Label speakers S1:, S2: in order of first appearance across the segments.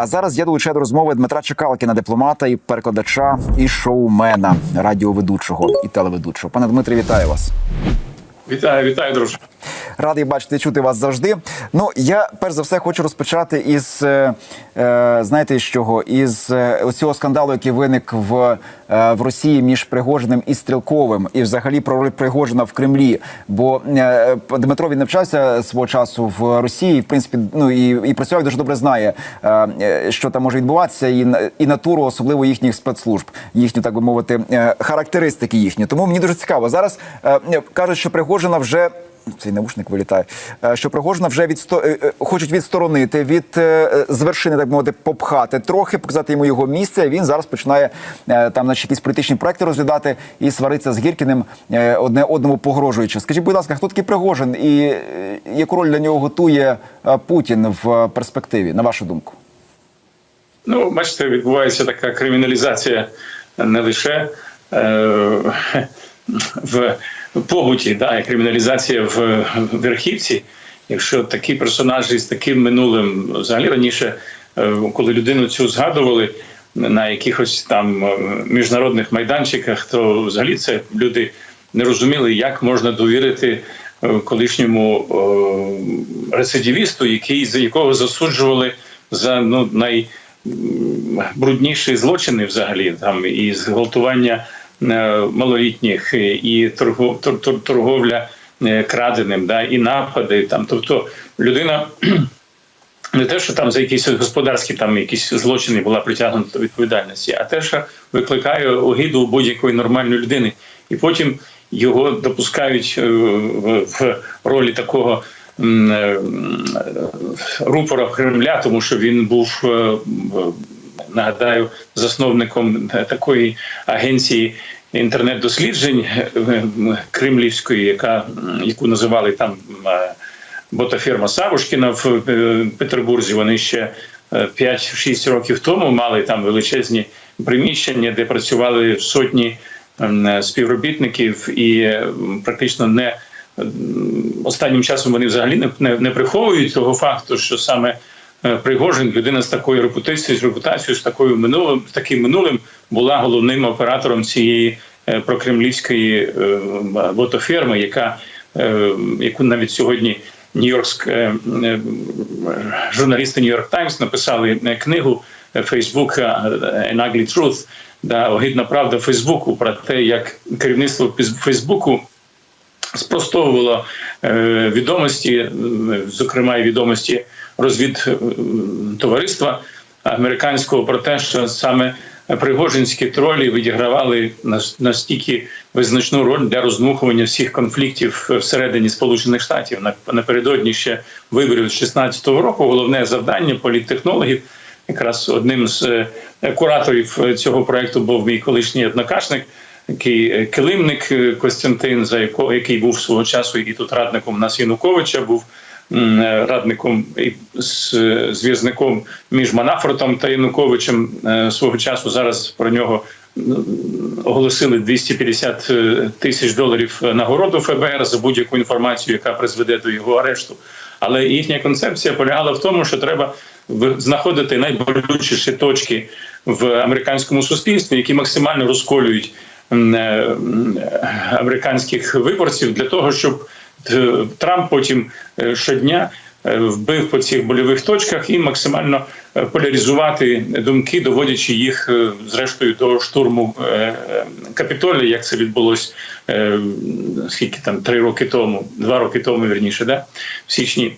S1: А зараз я долучаю до розмови Дмитра Чекалкіна, дипломата і перекладача і шоумена, радіоведучого і телеведучого. Пане Дмитре, вітаю вас.
S2: Вітаю, вітаю, друже.
S1: Радий бачити і чути вас завжди. Ну я перш за все хочу розпочати із е, е, знаєте з чого? Із е, ось цього скандалу, який виник в, в Росії між Пригожиним і Стрілковим, і взагалі про роль Пригожина в Кремлі. Бо е, Дмитро він навчався свого часу в Росії. В принципі, ну і, і працював дуже добре знає, е, е, що там може відбуватися, і і натуру, особливо їхніх спецслужб, їхню так би мовити, е, характеристики їхні. Тому мені дуже цікаво. Зараз е, кажуть, що Пригожина вже цей наушник вилітає. е, Що Пригожина вже відсто... е, е, хочуть відсторонити від з вершини, так мовити, попхати трохи, показати йому його місце. Він зараз починає там, наче якісь політичні проекти розглядати і свариться з Гіркіним одне одному погрожуючи. Скажіть, будь ласка, хто такий Пригожин і яку роль для нього готує Путін в перспективі, на вашу думку?
S2: Ну, бачите, відбувається така криміналізація не лише е, в побуті, да, криміналізація в верхівці. Якщо такі персонажі з таким минулим взагалі раніше, е, коли людину цю згадували на якихось там е, міжнародних майданчиках, то взагалі це люди не розуміли, як можна довірити е, колишньому рецидивісту, який за якого засуджували за ну най злочини взагалі там і зґвалтування малолітніх, і- і торгов, тор- тор- торговля е, краденим, да, і напади. Там, тобто людина не те, що там за якісь господарські там якісь злочини була притягнута до відповідальності, а те, що викликає огиду будь-якої нормальної людини, і потім його допускають е, в, ролі такого. е, Рупора Кремля, тому що він був е, нагадаю засновником такої агенції інтернет-досліджень е, кремлівської, яка яку називали там е, ботафірма Савушкіна в е, Петербурзі. Вони ще е, 5-6 років тому мали там величезні приміщення, де працювали сотні співробітників, і е, практично не останнім часом вони взагалі не, не, не приховують того факту, що саме е, Пригожин, людина з такою репутацією, з репутацією, з такою минулим, з таким минулим, була головним оператором цієї е, прокремлівської е, ботоферми, яка е, яку навіть сьогодні Нью-Йоркськ е, е, журналісти Нью-Йорк Таймс написали е, книгу Facebook An Ugly Truth, да, огидна правда Фейсбуку про те, як керівництво Фейсбуку спростовувало е, відомості, е, зокрема і відомості розвідтовариства американського про те, що саме пригожинські тролі відігравали настільки визначну роль для роздмухування всіх конфліктів всередині Сполучених Штатів. На- Напередодні ще виборів 16-го року головне завдання політтехнологів. Якраз одним з е, кураторів е, цього проекту був мій колишній однокашник, який е, килимник е, Костянтин, за якого який був свого часу і тут радником нас Януковича, був е, радником і е, зв'язником між Манафортом та Януковичем е, свого часу. Зараз про нього оголосили 250 е, тисяч доларів нагороду ФБР за будь-яку інформацію, яка призведе до його арешту. Але їхня концепція полягала в тому, що треба знаходити найболючіші точки в американському суспільстві, які максимально розколюють е, американських виборців для того, щоб е, Трамп потім е, щодня е, вбив по цих больових точках і максимально е, поляризувати думки, доводячи їх е, зрештою до штурму е, е, Капітолія, як це відбулось е, скільки там три роки тому, два роки тому, вірніше, да? в січні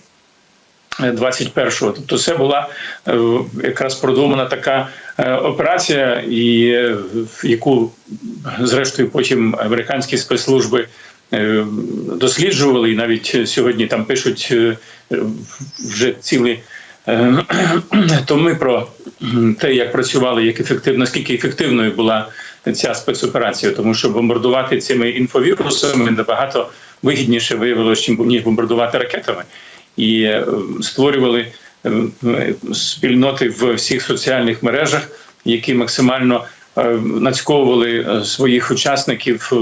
S2: 21-го. Тобто, це була е, якраз продумана така е, операція, і е, в яку зрештою потім американські спецслужби е, досліджували, і навіть сьогодні там пишуть е, вже цілі. е, Томи про те, як працювали, як ефективно, наскільки ефективною була ця спецоперація, тому що бомбардувати цими інфовірусами набагато вигідніше виявилося, ніж бомбардувати ракетами і е, створювали е, спільноти в всіх соціальних мережах, які максимально е, нацьковували е, своїх учасників е,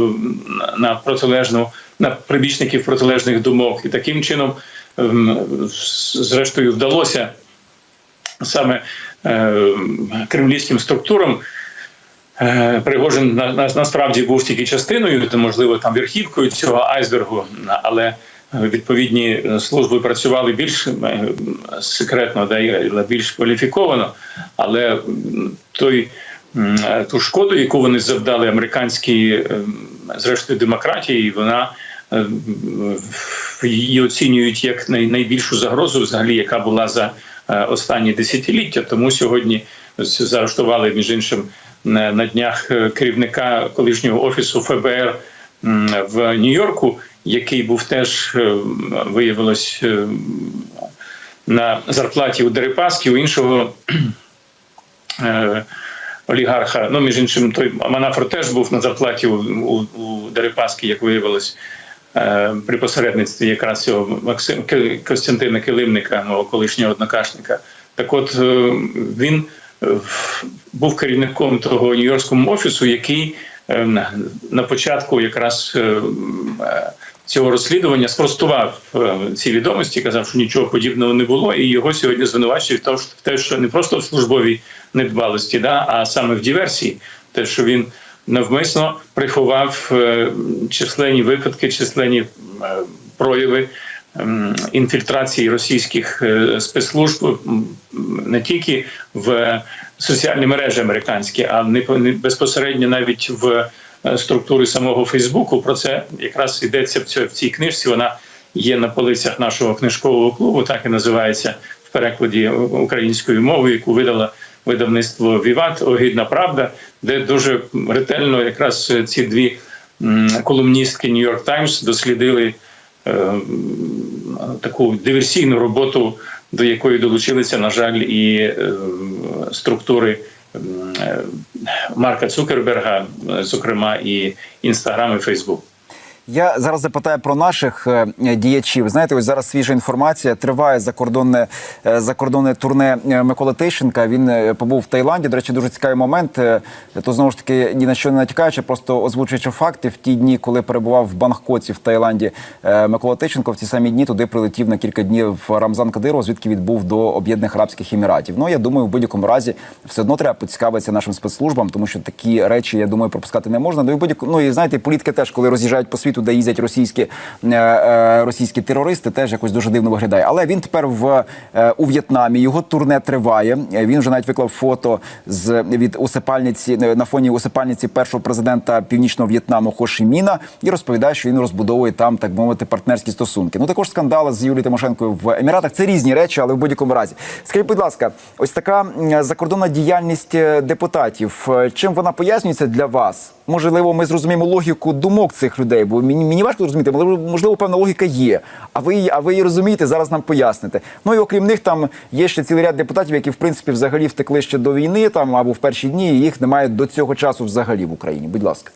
S2: на протилежну на прибічників протилежних думок, і таким чином ем, зрештою вдалося саме е, кремлівським структурам. Е, Пригожин на, на, насправді був тільки частиною, можливо там верхівкою цього айсбергу, але е, відповідні служби працювали більш е, секретно, да, більш кваліфіковано. Але той е, ту шкоду, яку вони завдали американській, е, зрештою, демократії, вона е, її оцінюють як найбільшу загрозу, взагалі, яка була за е, останні десятиліття. Тому сьогодні заарештували між іншим на днях е, керівника колишнього офісу ФБР в Нью-Йорку, який був теж е, виявилось е, на зарплаті у Дерипаски, у іншого е, олігарха. Ну, між іншим, той Манафор теж був на зарплаті у, у, у Дерипаски, як виявилось. е, При посередництві якраз цього Максим Костянтина Килимника, мого колишнього однокашника. Так от е, він е, був керівником того нью-йоркського офісу, який на- початку якраз цього розслідування спростував е, ці відомості, казав, що нічого подібного не було, і його сьогодні звинувачують в те, що не просто в службовій недбалості, да, а саме в диверсії, те, що він навмисно приховав е, численні випадки, численні е, прояви інфільтрації російських спецслужб не тільки в соціальні мережі американські, а не по- не безпосередньо навіть в структури самого Фейсбуку. Про це якраз йдеться в цій, книжці. Вона є на полицях нашого книжкового клубу, так і називається в перекладі українською мовою, яку видала видавництво Віват Огидна Правда, де дуже ретельно якраз ці дві колумністки Нью-Йорк Таймс дослідили е, таку диверсійну роботу, до якої долучилися, на жаль, і е, структури е, Марка Цукерберга, зокрема, і Інстаграм, і Фейсбук.
S1: Я зараз запитаю про наших е, діячів. Знаєте, ось зараз свіжа інформація. Триває закордонне е, закордонне турне е, Миколи Тищенка. Він побув в Таїланді. До речі, дуже цікавий момент. То знову ж таки ні на що не натякаючи, просто озвучуючи факти в ті дні, коли перебував в Бангкоці в Таїланді Микола Тищенко. В ці самі дні туди прилетів на кілька днів Рамзан Кадиров, звідки відбув до Об'єднаних Арабських Еміратів. Ну я думаю, в будь-якому разі все одно треба поцікавитися нашим спецслужбам, тому що такі речі, я думаю, пропускати не можна. Ну і будь ну і знаєте, політики теж, коли роз'їжджають по світу, де їздять російські е, е, російські терористи, теж якось дуже дивно виглядає. Але він тепер в е, у В'єтнамі. Його турне триває. Він вже навіть виклав фото з від усипальниці на фоні усипальниці першого президента північного В'єтнаму Хо Міна і розповідає, що він розбудовує там, так мовити, партнерські стосунки. Ну також скандали з Юлією Тимошенкою в Еміратах. Це різні речі, але в будь-якому разі. Скажіть, будь ласка, ось така закордонна діяльність депутатів. Чим вона пояснюється для вас? Можливо, ми зрозуміємо логіку думок цих людей, бо мені, мені важко зрозуміти, можливо, можливо, певна логіка є. А ви, а ви її розумієте, зараз нам поясните. Ну і окрім них, там є ще цілий ряд депутатів, які в принципі взагалі втекли ще до війни, там або в перші дні, і їх немає до цього часу взагалі в Україні. Будь ласка.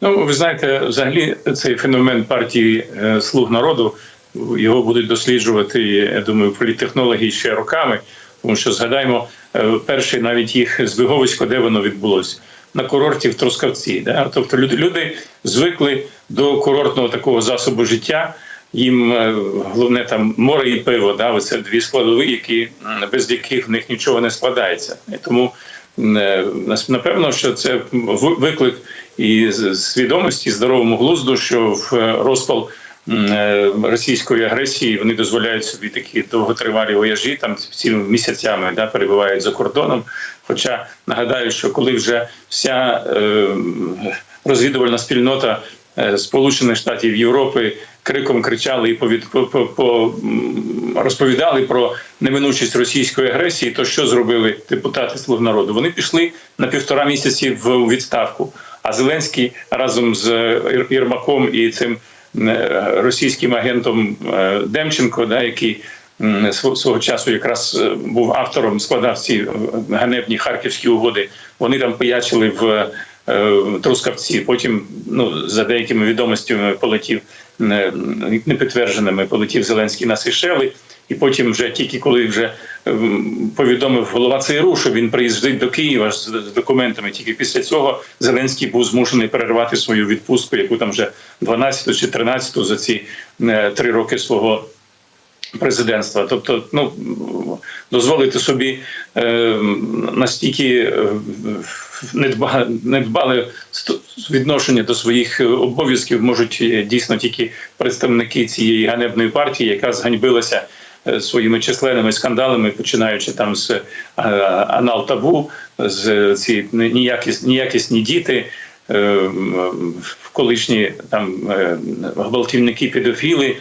S2: Ну, ви знаєте, взагалі цей феномен партії е, Слуг народу його будуть досліджувати, я думаю, політтехнологи ще роками. Тому що згадаємо е, перший навіть їх збіговисько, де воно відбулося на курорті в Трускавці. Да? Тобто люди, люди звикли до курортного такого засобу життя. Їм е, головне там море і пиво, да, це дві складові, які без яких в них нічого не складається. І тому е, напевно, що це виклик і свідомості, здоровому глузду, що в е, розпал російської агресії вони дозволяють собі такі довготривалі вояжі, там цілими місяцями да, перебувають за кордоном. Хоча нагадаю, що коли вже вся е, розвідувальна спільнота е, Сполучених Штатів Європи криком кричали і повід, по, по, по, розповідали про неминучість російської агресії, то що зробили депутати Слуг народу? Вони пішли на півтора місяці в відставку. А Зеленський разом з Єрмаком і цим е, російським агентом е, Демченко, да, який свого часу якраз е, був автором, складав ці е, ганебні харківські угоди. Вони там пиячили в е, Трускавці. Потім, ну за деякими відомостями, полетів не- непідтвердженими, полетів Зеленський на Сейшели. І потім, вже тільки коли вже ем, повідомив голова ЦРУ, що він приїздить до Києва з документами. Тільки після цього Зеленський був змушений перервати свою відпустку, яку там вже 12 чи 13 за ці е, три роки свого президентства. Тобто, ну дозволити собі е, настільки е, не дба, не дбали сто- відношення до своїх обов'язків можуть е, дійсно тільки представники цієї ганебної партії, яка зганьбилася своїми численними скандалами, починаючи там з е, анал табу, з е, ці неякіс, неякісні діти. е, Колишні там е, гвалтівники, педофіли,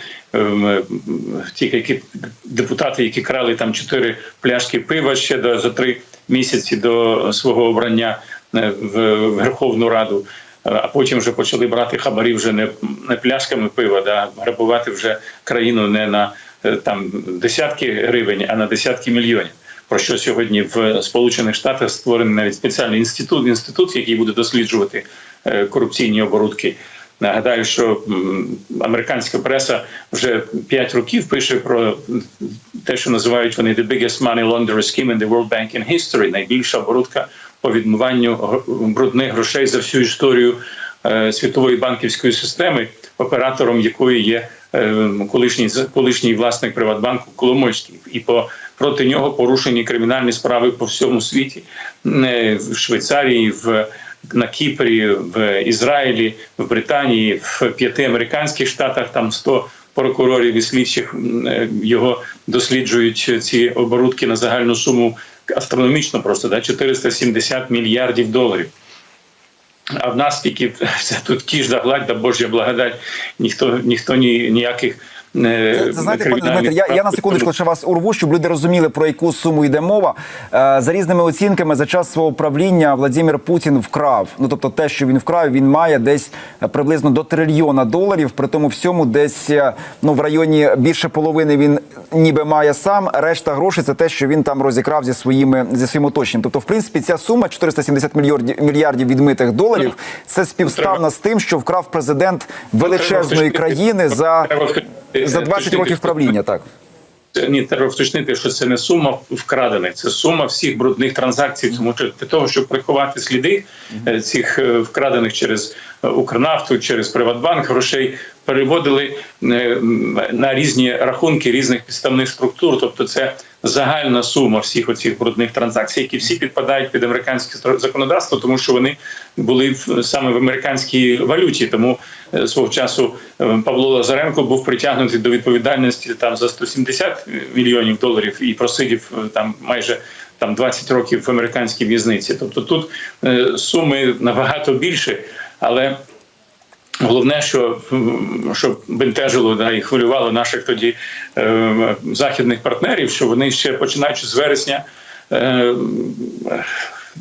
S2: ті, які депутати, які крали там чотири пляшки пива ще до за три місяці до свого обрання е, в Верховну Раду. Е, А потім вже почали брати хабарі вже не, не пляшками пива, да, грабувати вже країну не на е, там десятки гривень, а на десятки мільйонів. Про що сьогодні в Сполучених Штатах створений навіть спеціальний інститут, інститут, який буде досліджувати е, корупційні оборудки. Нагадаю, що американська преса вже 5 років пише про те, що називають вони the biggest money laundering scheme in the world banking history, найбільша оборудка по відмиванню брудних грошей за всю історію е, світової банківської системи, оператором якої є е, колишній колишній власник Приватбанку Коломойський, і по проти нього порушені кримінальні справи по всьому світі. Е, в Швейцарії, в на Кіпрі, в Ізраїлі, в Британії, в п'яти американських штатах. Там 100 прокурорів і слідчих е, його досліджують ці оборудки на загальну суму. Астрономічно просто да 470 мільярдів доларів. А в нас тільки це тут кіш да Божя благодать. Ніхто ніхто ні ніяких
S1: Це, це знаєте, пане Дмитре, я, я на секундочку ще вас урву, щоб люди розуміли, про яку суму йде мова. Е, за різними оцінками, за час свого правління Владимир Путін вкрав. Ну тобто, те, що він вкрав, він має десь е, приблизно до трильйона доларів. При тому всьому, десь е, ну в районі більше половини він ніби має сам. Решта грошей це те, що він там розікрав зі своїми зі своїм оточенням. Тобто, в принципі, ця сума 470 мільярдів мільярдів відмитих доларів. Це співставна з тим, що вкрав президент величезної країни за. За 20 років правління, так.
S2: Ні, треба вточнити, що це не сума вкрадених, це сума всіх брудних транзакцій. Тому що для того, щоб приховати сліди е, цих е, вкрадених через е, Укрнафту, через Приватбанк грошей переводили е, на різні рахунки різних підставних структур. Тобто, це загальна сума всіх оцих брудних транзакцій, які всі підпадають під американське законодавство, тому що вони були в- саме в американській валюті. Тому е, свого часу е, Павло Лазаренко був притягнутий до відповідальності там за 170 мільйонів доларів і просидів е, там майже там 20 років в американській в'язниці. Тобто тут е, суми набагато більше, але Головне, що, що бентежило да, і хвилювало наших тоді е, західних партнерів, що вони ще починаючи з вересня е,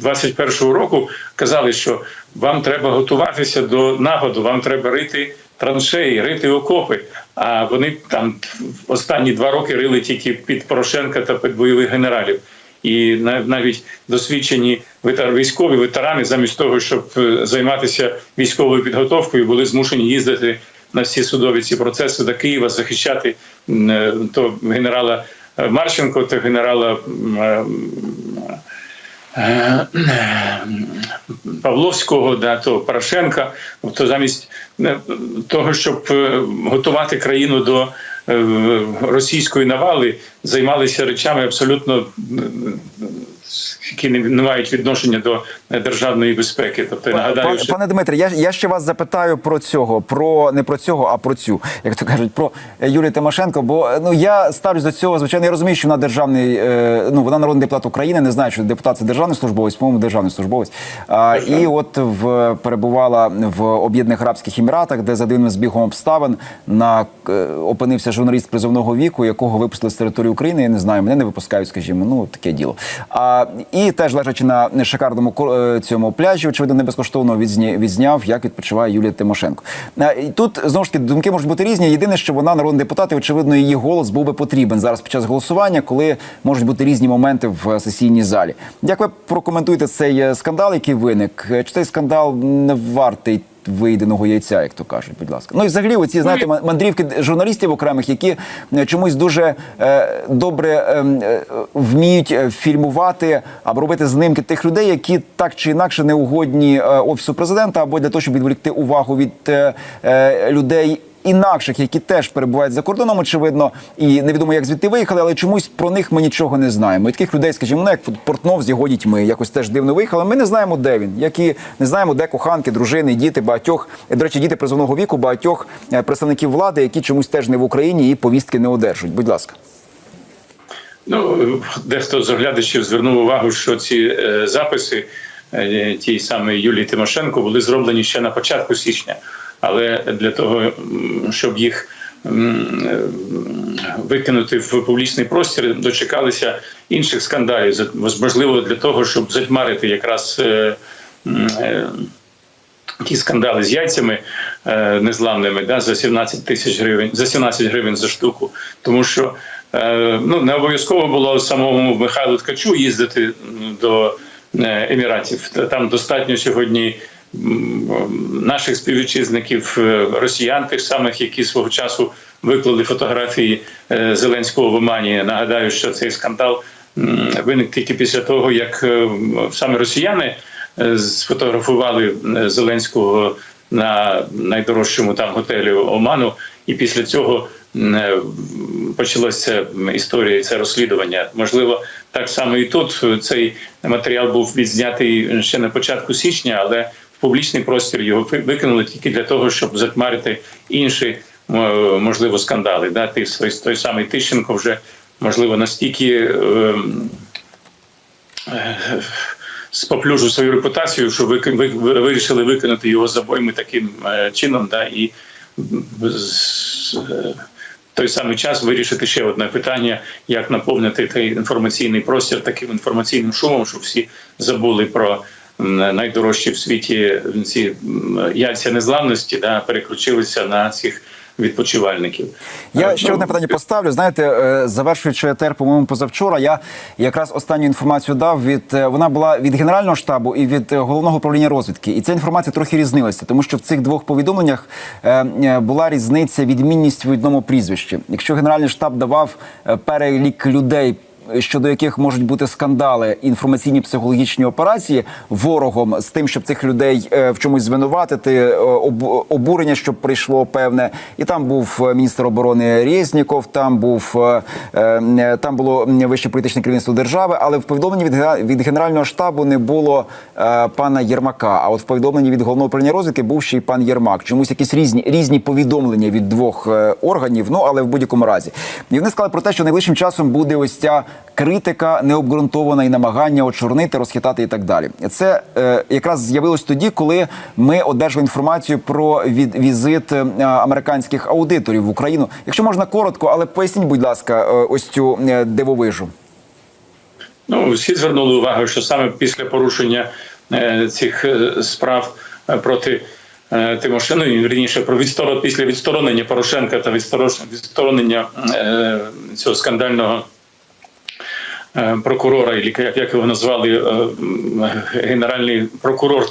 S2: 21-го року казали, що вам треба готуватися до нападу, вам треба рити траншеї, рити окопи. А вони там останні два роки рили тільки під Порошенка та під бойових генералів. І нав- навіть досвідчені військові ветерани, замість того, щоб е, займатися військовою підготовкою, були змушені їздити на всі судові ці процеси до Києва, захищати е, то генерала е, Марченко, то генерала Павловського, да, то Порошенка. Тобто замість е, того, щоб е, готувати країну до е, російської навали, займалися речами абсолютно які не мають відношення до державної безпеки. Тобто нагадаю,
S1: Пане,
S2: що
S1: пане Дмитре, я, я ще вас запитаю про цього, про не про цього, а про цю, як то кажуть, про е, Юлію Тимошенко. Бо е, ну я ставлюсь до цього. Звичайно, я розумію, що вона державний, е, ну вона народний депутат України. Не знаю, що депутат це державний службовець, по-моєму, державний службовець. А, і от в перебувала в Об'єднаних Арабських Еміратах, де за дивним збігом обставин на е, опинився журналіст призовного віку, якого випустили з території України. Я не знаю, мене не випускають, скажімо, ну таке діло. А і теж лежачи на шикарному цьому пляжі, очевидно, не безкоштовно відзняв, як відпочиває Юлія Тимошенко. Тут знову ж таки думки можуть бути різні. Єдине, що вона народний депутат, і очевидно, її голос був би потрібен зараз під час голосування, коли можуть бути різні моменти в сесійній залі. Як ви прокоментуєте цей е, скандал, який виник? Е, Чи цей скандал не вартий? Вийденого яйця, як то кажуть, будь ласка. Ну і взагалі, оці знаєте, ма- мандрівки журналістів окремих, які е, чомусь дуже е, добре ем, е, вміють е, фільмувати або робити знимки тих людей, які так чи інакше не угодні е, офісу президента, або для того, щоб відволікти увагу від е, людей. Інакших, які теж перебувають за кордоном, очевидно, і невідомо, як звідти виїхали, але чомусь про них ми нічого не знаємо. І таких людей, скажімо, ну, як Портнов з його дітьми, якось теж дивно виїхали. Ми не знаємо, де він, які не знаємо, де коханки, дружини, діти багатьох. е, До речі, діти призовного віку багатьох е, представників влади, які чомусь теж не в Україні і повістки не одержують. Будь ласка.
S2: Ну, дехто з оглядачів звернув увагу, що ці е, записи е, тієї самої Юлії Тимошенко були зроблені ще на початку січня. Але для того, щоб їх викинути в публічний простір, дочекалися інших скандалів. Можливо, для того, щоб затьмарити якраз. е, е, ті скандали з яйцями е, незламними да, за 17 тисяч гривень, за 17 гривень за штуку. Тому що ну, не обов'язково було самому Михайлу Ткачу їздити до Еміратів. Там достатньо сьогодні наших співвітчизників, е, росіян, тих самих, які свого часу виклали фотографії е, Зеленського в Омані. Нагадаю, що цей скандал виник тільки після того, як е, саме росіяни сфотографували Зеленського на найдорожчому там готелі Оману, і після цього почалася історія і це розслідування. Можливо, так само і тут цей матеріал був відзнятий ще на початку січня, але публічний простір його викинули тільки для того, щоб затьмарити інші е, можливо скандали. Да, той, той, самий Тищенко вже можливо настільки. ем, споплюжу свою репутацію, що ви, ви, ви вирішили викинути його з обойми таким е, чином, да, і з- е, той самий час вирішити ще одне питання, як наповнити той інформаційний простір таким інформаційним шумом, щоб всі забули про найдорожчі в світі ці яйця незламності, да, переключилися на цих відпочивальників.
S1: Я
S2: Е,
S1: ще
S2: ну,
S1: одне питання поставлю. Знаєте, е, завершуючи етер, по-моєму, позавчора, я якраз останню інформацію дав від е, вона була від генерального штабу і від головного управління розвідки. І ця інформація трохи різнилася, тому що в цих двох повідомленнях була різниця відмінність в одному прізвищі. Якщо генеральний штаб давав перелік людей. Щодо яких можуть бути скандали, інформаційні психологічні операції ворогом з тим, щоб цих людей е, в чомусь звинуватити, е, об- обурення, щоб прийшло певне, і там був е, міністр оборони Резніков, там був там було вище політичне керівництво держави. Але в повідомленні від ге- від генерального штабу не було пана Єрмака. А от в повідомленні від головного управління розвідки був ще й пан Єрмак. Чомусь якісь різні різні повідомлення від двох органів. Ну але в будь-якому разі, і вони сказали про те, що найближчим часом буде ось ця критика необґрунтована і намагання очорнити, розхитати і так далі. Це е, якраз з'явилось тоді, коли ми одержали інформацію про від візит е, американських аудиторів в Україну. Якщо можна коротко, але поясніть, будь ласка, е, ось цю е, дивовижу.
S2: Ну, всі звернули увагу, що саме після порушення е, цих справ проти е, Тимошенко, ну, вірніше, про відсторон, після відсторонення Порошенка та відсторонення цього скандального прокурора, і як, його назвали, е, генеральний прокурор,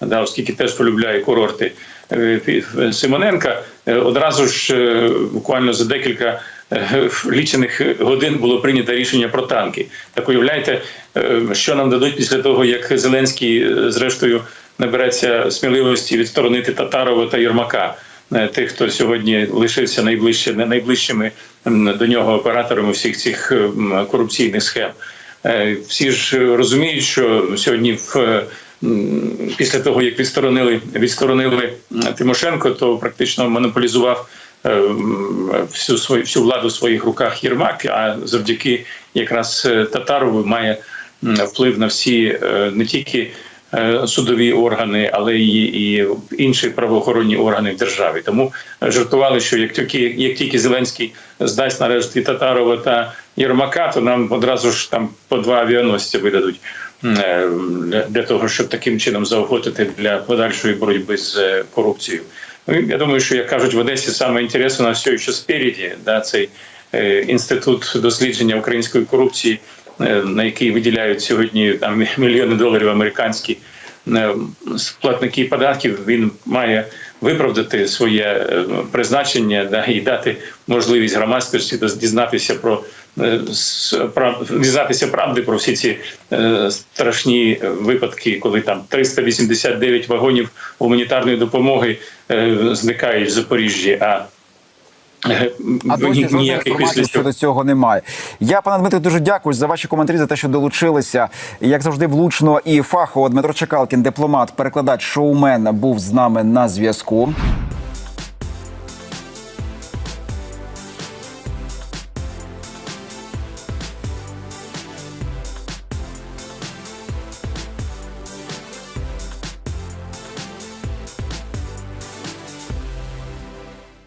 S2: да, оскільки теж полюбляє курорти е, Симоненка, е, одразу ж е, буквально за декілька е, лічених годин було прийнято рішення про танки. Так уявляєте, е, що нам дадуть після того, як Зеленський, е, зрештою, набереться сміливості відсторонити Татарова та Єрмака. е, Тих, хто сьогодні лишився найближче, найближчими до нього операторами всіх цих корупційних схем. Е, Всі ж розуміють, що сьогодні в е, після того, як відсторонили відсторонили Тимошенко, то практично монополізував е, всю свою всю владу в своїх руках Єрмак. А завдяки якраз е, Татарову має вплив на всі е, не тільки е, судові органи, але і, і інші правоохоронні органи в державі. Тому е, жартували, що як тільки як тільки Зеленський здасть нарешті Татарова та Єрмака, то нам одразу ж там по два авіаносці видадуть е, для, того, щоб таким чином заохотити для подальшої боротьби з е, корупцією. Ну, я думаю, що як кажуть в Одесі, саме інтересно на все, що спереді, да, цей е, інститут дослідження української корупції, е, на який виділяють сьогодні там мільйони доларів американські е, платники податків, він має виправдати своє е, призначення да, і дати можливість громадськості дізнатися про е, дізнатися правди про всі ці е, страшні випадки, коли там 389 вагонів гуманітарної допомоги е, зникають в Запоріжжі, а е,
S1: А досі жодної
S2: ніяких
S1: інформації щодо цього немає. Я, пане Дмитре, дуже дякую за ваші коментарі, за те, що долучилися. Як завжди, влучно і фахово Дмитро Чекалкін, дипломат, перекладач, шоумен, був з нами на зв'язку.